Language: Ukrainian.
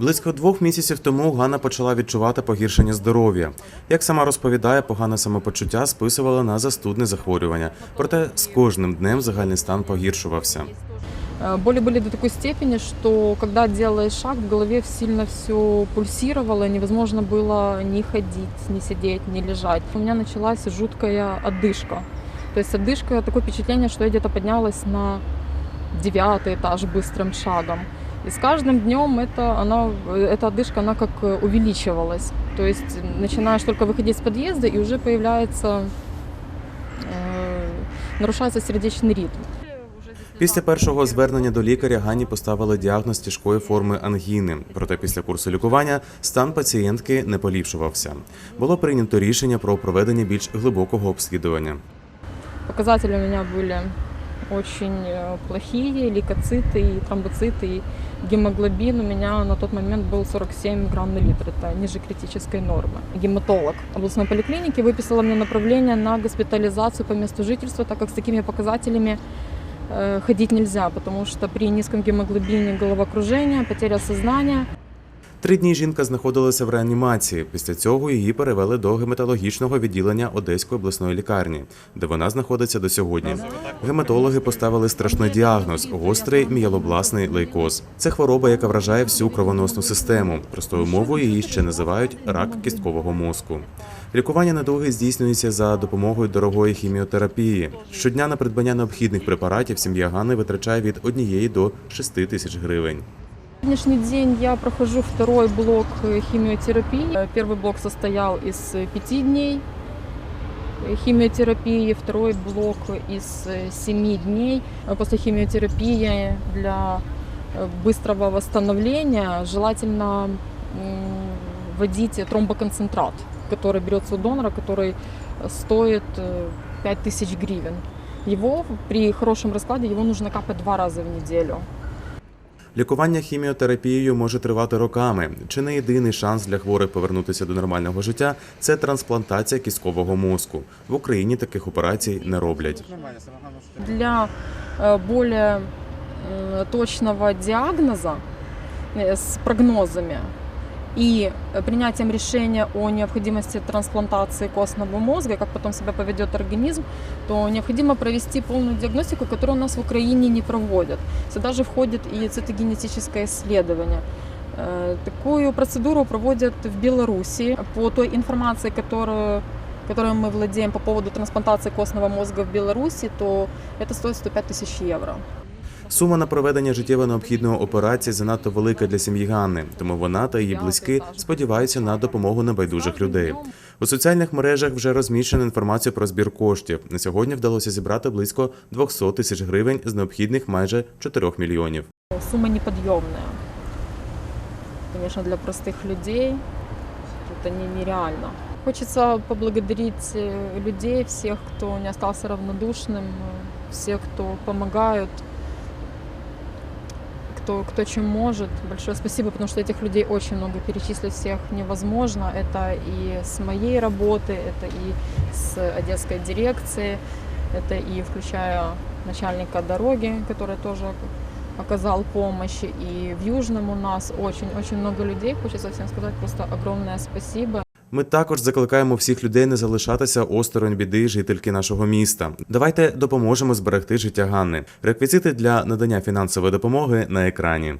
Близько двох місяців тому Ганна почала відчувати погіршення здоров'я. Як сама розповідає, погане самопочуття списувала на застудне захворювання. Проте з кожним днем загальний стан погіршувався. Э, Боли были до такой степени, что когда делаешь шаг, в голове сильно все пульсировало, невозможно было ни ходить, ни сидеть, ни лежать. У меня началась жуткая одышка. То есть одышка, такое впечатление, что я где-то поднялась на девятый этаж быстрым шагом. И с каждым днем это, она, эта одышка, она как э, увеличивалась. То есть начинаешь только выходить с подъезда, и уже появляется, э, нарушается сердечный ритм. Після першого звернення до лікаря Ганні поставили діагноз тяжкої форми ангіни. Проте після курсу лікування стан пацієнтки не поліпшувався. Було прийнято рішення про проведення більш глибокого обслідування. Показатели у меня были очень э, плохие, лейкоциты, и тромбоциты, и гемоглобин у меня на тот момент был 47 грамм на литр, это ниже критической нормы. Гематолог областной поликлиники выписала мне направление на госпитализацию по месту жительства, так как с такими показателями э, ходить нельзя, потому что при низком гемоглобине головокружение, потеря сознания. Три дні жінка знаходилася в реанімації. Після цього її перевели до гематологічного відділення Одеської обласної лікарні, де вона знаходиться до сьогодні. Гематологи поставили страшний діагноз гострий мієлобласний лейкоз. Це хвороба, яка вражає всю кровоносну систему. Простою мовою її ще називають рак кісткового мозку. Лікування недуги здійснюється за допомогою дорогої хіміотерапії. Щодня на придбання необхідних препаратів сім'я Гани витрачає від однієї до 6 тисяч гривень. Сегодняшний день я прохожу второй блок э, химиотерапии. Э, Первый блок состоял из э, пяти дней э, химиотерапии, второй блок из э, семи дней. Э, После химиотерапии для э, быстрого восстановления желательно вводить тромбоконцентрат, который берется у донора, который э, стоит э, 5000 гривен. Его при хорошем раскладе его нужно капать два раза в неделю. Лікування хіміотерапією може тривати роками. Чи не єдиний шанс для хворих повернутися до нормального життя це трансплантація кісткового мозку. В Україні таких операцій не роблять. Для більш более точного діагнозу з прогнозами и э, принятием решения о необходимости трансплантации костного мозга, как потом себя поведет организм, то необходимо провести полную диагностику, которую у нас в Украине не проводят. Сюда же входит и цитогенетическое исследование. Э, Такую процедуру проводят в Беларуси. По той информации, которую которой мы владеем по поводу трансплантации костного мозга в Беларуси, то это стоит 105 тысяч евро. Сума на проведення життєво необхідної операції занадто велика для сім'ї Ганни, тому вона та її близькі сподіваються на допомогу небайдужих людей. У соціальних мережах вже розміщено інформацію про збір коштів. На сьогодні вдалося зібрати близько 200 тисяч гривень з необхідних майже 4 мільйонів. Сумма неподъемная. Конечно, для простых людей это не, нереально. Хочется поблагодарить э, людей, всех, кто не остался равнодушным, э, всех, кто помогают, кто, кто чем может. Большое спасибо, потому что этих людей очень много, перечислить всех невозможно. Это и с моей работы, это и с одесской дирекции, это и включая начальника дороги, который тоже оказал помощь. И в Южном у нас очень-очень много людей. Хочется всем сказать просто огромное спасибо. Ми також закликаємо всіх людей не залишатися осторонь біди жительки нашого міста. Давайте допоможемо зберегти життя Ганни. Реквізити для надання фінансової допомоги на екрані.